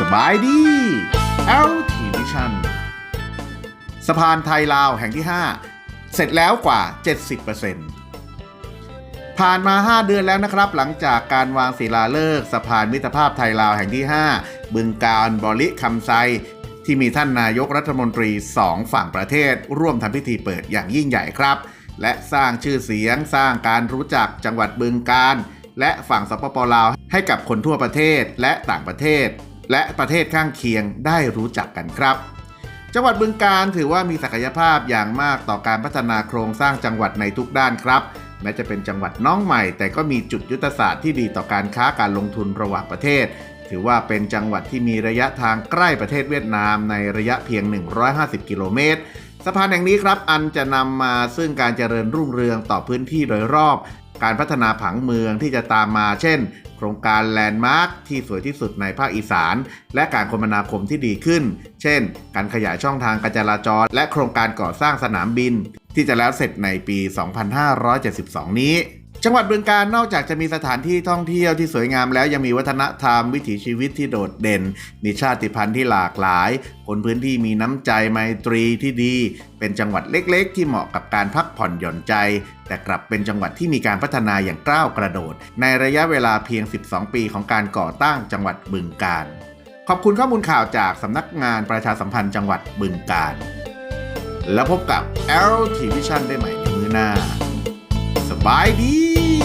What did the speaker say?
สบายดี LT Vision สะพานไทยลาวแห่งที่ 5 เสร็จแล้วกว่า 70%ผ่านมา 5 เดือนแล้วนะครับ หลังจากการวางศิลาฤกษ์สะพานมิตรภาพไทยลาวแห่งที่ 5 บึงการบริคำไซ ที่มีท่านนายกรัฐมนตรี 2 ฝั่งประเทศ ร่วมทำพิธีเปิดอย่างยิ่งใหญ่ครับ และสร้างชื่อเสียงสร้างการรู้จักจังหวัดบึงการและฝั่งสปปลาวให้กับคนทั่วประเทศและต่างประเทศ และประเทศข้างเคียงได้รู้จักกันครับ จังหวัดบึงการถือว่ามีศักยภาพอย่างมากต่อการพัฒนาโครงสร้างจังหวัดในทุกด้านครับแม้จะเป็นจังหวัดน้องใหม่ แต่ก็มีจุดยุทธศาสตร์ที่ดีต่อการค้าการลงทุนระหว่างประเทศ ถือว่าเป็นจังหวัดที่มีระยะทางใกล้ประเทศเวียดนามในระยะเพียง 150 กิโลเมตรสะพานแห่งนี้ครับอันจะนำมาซึ่งการเจริญรุ่งเรืองต่อพื้นที่โดยรอบ การพัฒนาผังเมืองที่จะตามมา เช่น โครงการแลนด์มาร์คที่สวยที่สุดในภาคอีสาน และการคมนาคมที่ดีขึ้น เช่น การขยายช่องทางการจราจร และโครงการก่อสร้างสนามบิน ที่จะแล้วเสร็จในปี 2572 นี้ จังหวัดบึงการนอกจากจะมีสถานที่ท่องเที่ยวที่สวยงามแล้วยังมีวัฒนธรรมวิถีชีวิตที่โดดเด่น มีชาติพันธุ์ที่หลากหลาย คนพื้นที่มีน้ำใจไมตรีที่ดี เป็นจังหวัดเล็กๆ ที่เหมาะกับการพักผ่อนหย่อนใจ แต่กลับเป็นจังหวัดที่มีการพัฒนาอย่างก้าวกระโดด ในระยะเวลาเพียง 12 ปีของการก่อตั้งจังหวัดบึงการ ขอบคุณข้อมูลข่าวจากสำนักงานประชาสัมพันธ์จังหวัดบึงการ แล้วพบกับ Arrow t v i s i o n ได้ใหม่ในมือหน้า สบายดี